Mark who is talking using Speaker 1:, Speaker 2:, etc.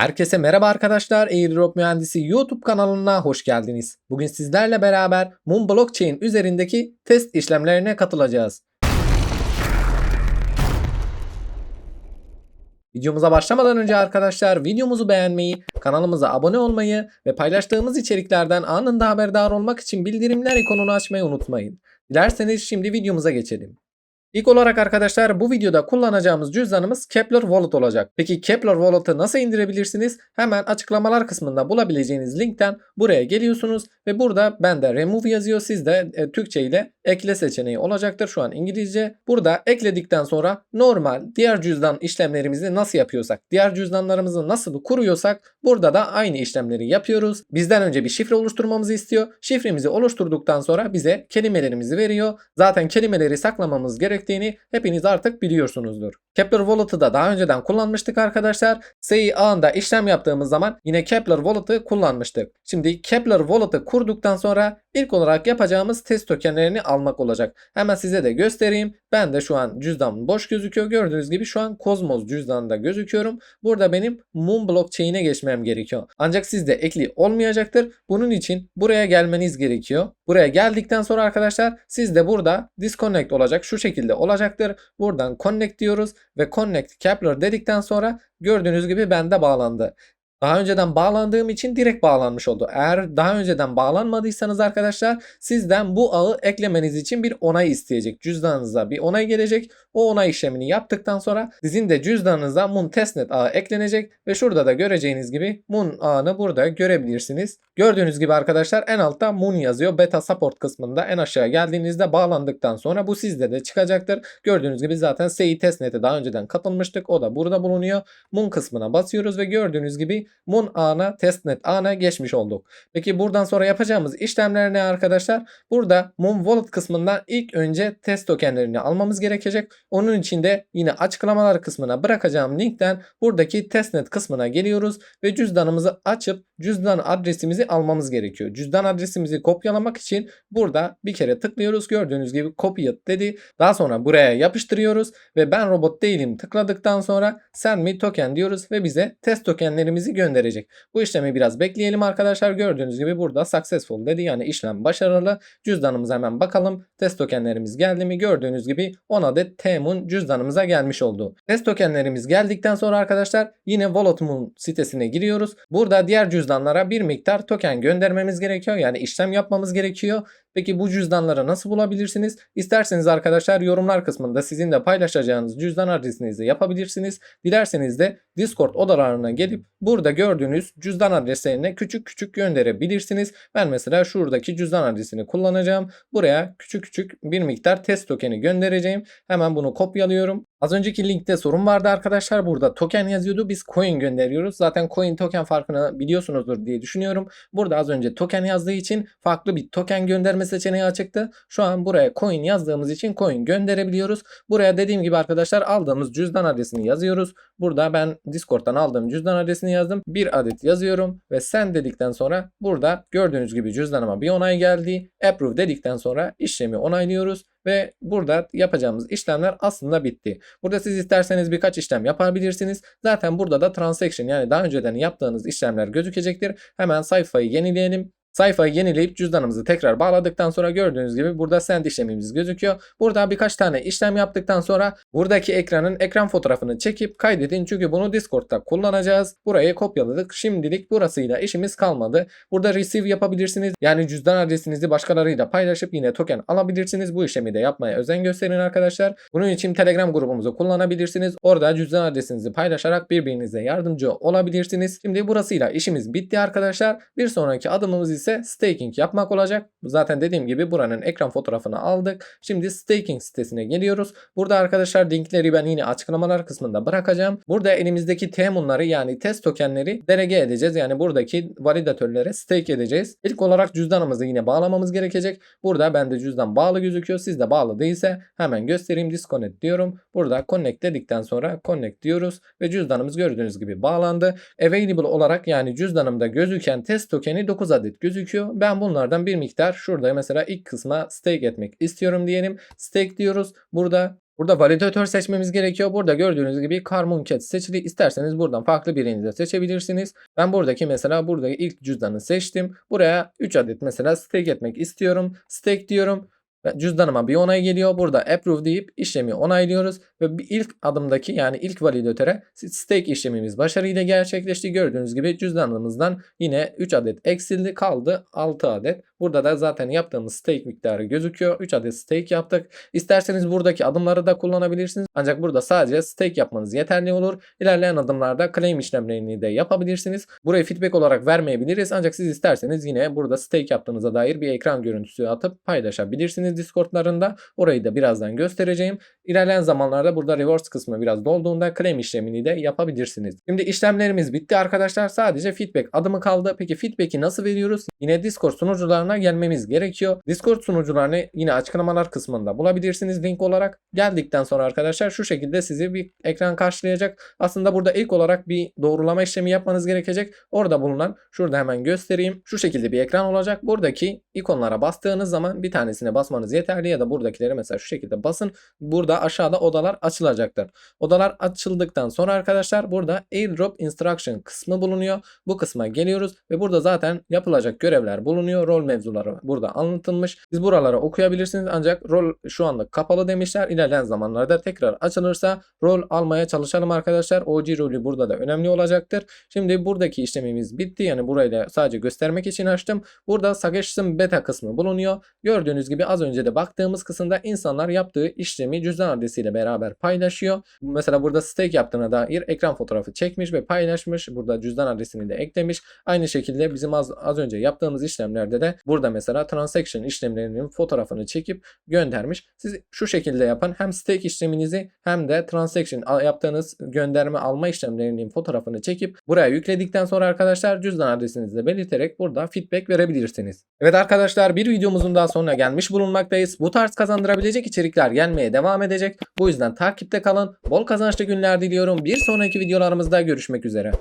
Speaker 1: Herkese merhaba arkadaşlar. Airdrop Mühendisi YouTube kanalına hoş geldiniz. Bugün sizlerle beraber Moon Blockchain üzerindeki test işlemlerine katılacağız. Videomuza başlamadan önce arkadaşlar videomuzu beğenmeyi, kanalımıza abone olmayı ve paylaştığımız içeriklerden anında haberdar olmak için bildirimler ikonunu açmayı unutmayın. Dilerseniz şimdi videomuza geçelim. İlk olarak arkadaşlar bu videoda kullanacağımız cüzdanımız Kepler Wallet olacak. Peki Kepler Wallet'ı nasıl indirebilirsiniz? Hemen açıklamalar kısmında bulabileceğiniz linkten buraya geliyorsunuz ve burada bende remove yazıyor. Sizde e, Türkçe ile ekle seçeneği olacaktır. Şu an İngilizce. Burada ekledikten sonra normal diğer cüzdan işlemlerimizi nasıl yapıyorsak, diğer cüzdanlarımızı nasıl kuruyorsak burada da aynı işlemleri yapıyoruz. Bizden önce bir şifre oluşturmamızı istiyor. Şifremizi oluşturduktan sonra bize kelimelerimizi veriyor. Zaten kelimeleri saklamamız gerektiğini hepiniz artık biliyorsunuzdur. Kepler Wallet'ı da daha önceden kullanmıştık arkadaşlar. SEI ağında işlem yaptığımız zaman yine Kepler Wallet'ı kullanmıştık. Şimdi Kepler Wallet'ı kurduktan sonra ilk olarak yapacağımız test tokenlerini almak olacak. Hemen size de göstereyim. Ben de şu an cüzdanım boş gözüküyor. Gördüğünüz gibi şu an Cosmos cüzdanında gözüküyorum. Burada benim Moon Blockchain'e geçmem gerekiyor. Ancak sizde ekli olmayacaktır. Bunun için buraya gelmeniz gerekiyor. Buraya geldikten sonra arkadaşlar sizde burada disconnect olacak. Şu şekilde olacaktır. Buradan connect diyoruz ve connect Kepler dedikten sonra gördüğünüz gibi bende bağlandı. Daha önceden bağlandığım için direkt bağlanmış oldu. Eğer daha önceden bağlanmadıysanız arkadaşlar sizden bu ağı eklemeniz için bir onay isteyecek. Cüzdanınıza bir onay gelecek. O onay işlemini yaptıktan sonra sizin de cüzdanınıza Moon Testnet ağı eklenecek ve şurada da göreceğiniz gibi Moon ağını burada görebilirsiniz. Gördüğünüz gibi arkadaşlar en altta Moon yazıyor. Beta support kısmında en aşağı geldiğinizde bağlandıktan sonra bu sizde de çıkacaktır. Gördüğünüz gibi zaten SEI Testnet'e daha önceden katılmıştık. O da burada bulunuyor. Moon kısmına basıyoruz ve gördüğünüz gibi Moon ağına testnet ağına geçmiş olduk. Peki buradan sonra yapacağımız işlemler ne arkadaşlar? Burada Moon Wallet kısmından ilk önce test tokenlerini almamız gerekecek. Onun için de yine açıklamalar kısmına bırakacağım linkten buradaki testnet kısmına geliyoruz ve cüzdanımızı açıp cüzdan adresimizi almamız gerekiyor. Cüzdan adresimizi kopyalamak için burada bir kere tıklıyoruz. Gördüğünüz gibi copy it dedi. Daha sonra buraya yapıştırıyoruz ve ben robot değilim tıkladıktan sonra send me token diyoruz ve bize test tokenlerimizi gönderecek. Bu işlemi biraz bekleyelim arkadaşlar. Gördüğünüz gibi burada successful dedi. Yani işlem başarılı. Cüzdanımıza hemen bakalım. Test tokenlerimiz geldi mi? Gördüğünüz gibi 10 adet Tmun cüzdanımıza gelmiş oldu. Test tokenlerimiz geldikten sonra arkadaşlar yine Wallet sitesine giriyoruz. Burada diğer cüzdanlara bir miktar token göndermemiz gerekiyor. Yani işlem yapmamız gerekiyor. Peki bu cüzdanları nasıl bulabilirsiniz? İsterseniz arkadaşlar yorumlar kısmında sizin de paylaşacağınız cüzdan adresinizi yapabilirsiniz. Dilerseniz de Discord odalarına gelip burada gördüğünüz cüzdan adreslerine küçük küçük gönderebilirsiniz. Ben mesela şuradaki cüzdan adresini kullanacağım. Buraya küçük küçük bir miktar test tokeni göndereceğim. Hemen bunu kopyalıyorum. Az önceki linkte sorun vardı arkadaşlar. Burada token yazıyordu. Biz coin gönderiyoruz. Zaten coin token farkını biliyorsunuzdur diye düşünüyorum. Burada az önce token yazdığı için farklı bir token gönderme seçeneği açıktı. Şu an buraya coin yazdığımız için coin gönderebiliyoruz. Buraya dediğim gibi arkadaşlar aldığımız cüzdan adresini yazıyoruz. Burada ben Discord'dan aldığım cüzdan adresini yazdım. Bir adet yazıyorum ve sen dedikten sonra burada gördüğünüz gibi cüzdanıma bir onay geldi. Approve dedikten sonra işlemi onaylıyoruz ve burada yapacağımız işlemler aslında bitti. Burada siz isterseniz birkaç işlem yapabilirsiniz. Zaten burada da transaction yani daha önceden yaptığınız işlemler gözükecektir. Hemen sayfayı yenileyelim. Sayfayı yenileyip cüzdanımızı tekrar bağladıktan sonra gördüğünüz gibi burada send işlemimiz gözüküyor. Burada birkaç tane işlem yaptıktan sonra buradaki ekranın ekran fotoğrafını çekip kaydedin. Çünkü bunu Discord'da kullanacağız. Burayı kopyaladık. Şimdilik burasıyla işimiz kalmadı. Burada receive yapabilirsiniz. Yani cüzdan adresinizi başkalarıyla paylaşıp yine token alabilirsiniz. Bu işlemi de yapmaya özen gösterin arkadaşlar. Bunun için Telegram grubumuzu kullanabilirsiniz. Orada cüzdan adresinizi paylaşarak birbirinize yardımcı olabilirsiniz. Şimdi burasıyla işimiz bitti arkadaşlar. Bir sonraki adımımız ise staking yapmak olacak. Zaten dediğim gibi buranın ekran fotoğrafını aldık. Şimdi staking sitesine geliyoruz. Burada arkadaşlar linkleri ben yine açıklamalar kısmında bırakacağım. Burada elimizdeki temunları yani test tokenleri delege edeceğiz. Yani buradaki validatörlere stake edeceğiz. İlk olarak cüzdanımızı yine bağlamamız gerekecek. Burada bende cüzdan bağlı gözüküyor. Sizde bağlı değilse hemen göstereyim. Disconnect diyorum. Burada connect dedikten sonra connect diyoruz ve cüzdanımız gördüğünüz gibi bağlandı. Available olarak yani cüzdanımda gözüken test tokeni 9 adet gözüküyor. Ben bunlardan bir miktar şurada mesela ilk kısma stake etmek istiyorum diyelim. Stake diyoruz. Burada Burada validatör seçmemiz gerekiyor. Burada gördüğünüz gibi Carmoonchat seçili. İsterseniz buradan farklı birini de seçebilirsiniz. Ben buradaki mesela buradaki ilk cüzdanı seçtim. Buraya 3 adet mesela stake etmek istiyorum. Stake diyorum. Cüzdanıma bir onay geliyor. Burada approve deyip işlemi onaylıyoruz. Ve bir ilk adımdaki yani ilk validatöre stake işlemimiz başarıyla gerçekleşti. Gördüğünüz gibi cüzdanımızdan yine 3 adet eksildi. Kaldı 6 adet. Burada da zaten yaptığımız stake miktarı gözüküyor. 3 adet stake yaptık. İsterseniz buradaki adımları da kullanabilirsiniz. Ancak burada sadece stake yapmanız yeterli olur. İlerleyen adımlarda claim işlemlerini de yapabilirsiniz. Burayı feedback olarak vermeyebiliriz. Ancak siz isterseniz yine burada stake yaptığınıza dair bir ekran görüntüsü atıp paylaşabilirsiniz Discord'larında. Orayı da birazdan göstereceğim. İlerleyen zamanlarda burada rewards kısmı biraz dolduğunda claim işlemini de yapabilirsiniz. Şimdi işlemlerimiz bitti arkadaşlar. Sadece feedback adımı kaldı. Peki feedback'i nasıl veriyoruz? Yine Discord sunucularına gelmemiz gerekiyor. Discord sunucularını yine açıklamalar kısmında bulabilirsiniz link olarak. Geldikten sonra arkadaşlar şu şekilde sizi bir ekran karşılayacak. Aslında burada ilk olarak bir doğrulama işlemi yapmanız gerekecek. Orada bulunan şurada hemen göstereyim. Şu şekilde bir ekran olacak. Buradaki ikonlara bastığınız zaman bir tanesine basmanız yeterli ya da buradakileri mesela şu şekilde basın. Burada aşağıda odalar açılacaktır. Odalar açıldıktan sonra arkadaşlar burada airdrop instruction kısmı bulunuyor. Bu kısma geliyoruz ve burada zaten yapılacak görevler bulunuyor. Rol mevzuları burada anlatılmış. Siz buralara okuyabilirsiniz ancak rol şu anda kapalı demişler. İlerleyen zamanlarda tekrar açılırsa rol almaya çalışalım arkadaşlar. OG rolü burada da önemli olacaktır. Şimdi buradaki işlemimiz bitti. Yani burayı da sadece göstermek için açtım. Burada Suggestion Beta kısmı bulunuyor. Gördüğünüz gibi az önce de baktığımız kısımda insanlar yaptığı işlemi cüzdan adresiyle beraber paylaşıyor. Mesela burada stake yaptığına dair ekran fotoğrafı çekmiş ve paylaşmış. Burada cüzdan adresini de eklemiş. Aynı şekilde bizim az, az önce yaptığımız işlemlerde de burada mesela transaction işlemlerinin fotoğrafını çekip göndermiş. Siz şu şekilde yapan hem stake işleminizi hem de transaction yaptığınız gönderme alma işlemlerinin fotoğrafını çekip buraya yükledikten sonra arkadaşlar cüzdan adresinizi de belirterek burada feedback verebilirsiniz. Evet arkadaşlar bir videomuzun daha sonuna gelmiş bulunmaktayız. Bu tarz kazandırabilecek içerikler gelmeye devam edecek. Bu yüzden takipte kalın. Bol kazançlı günler diliyorum. Bir sonraki videolarımızda görüşmek üzere.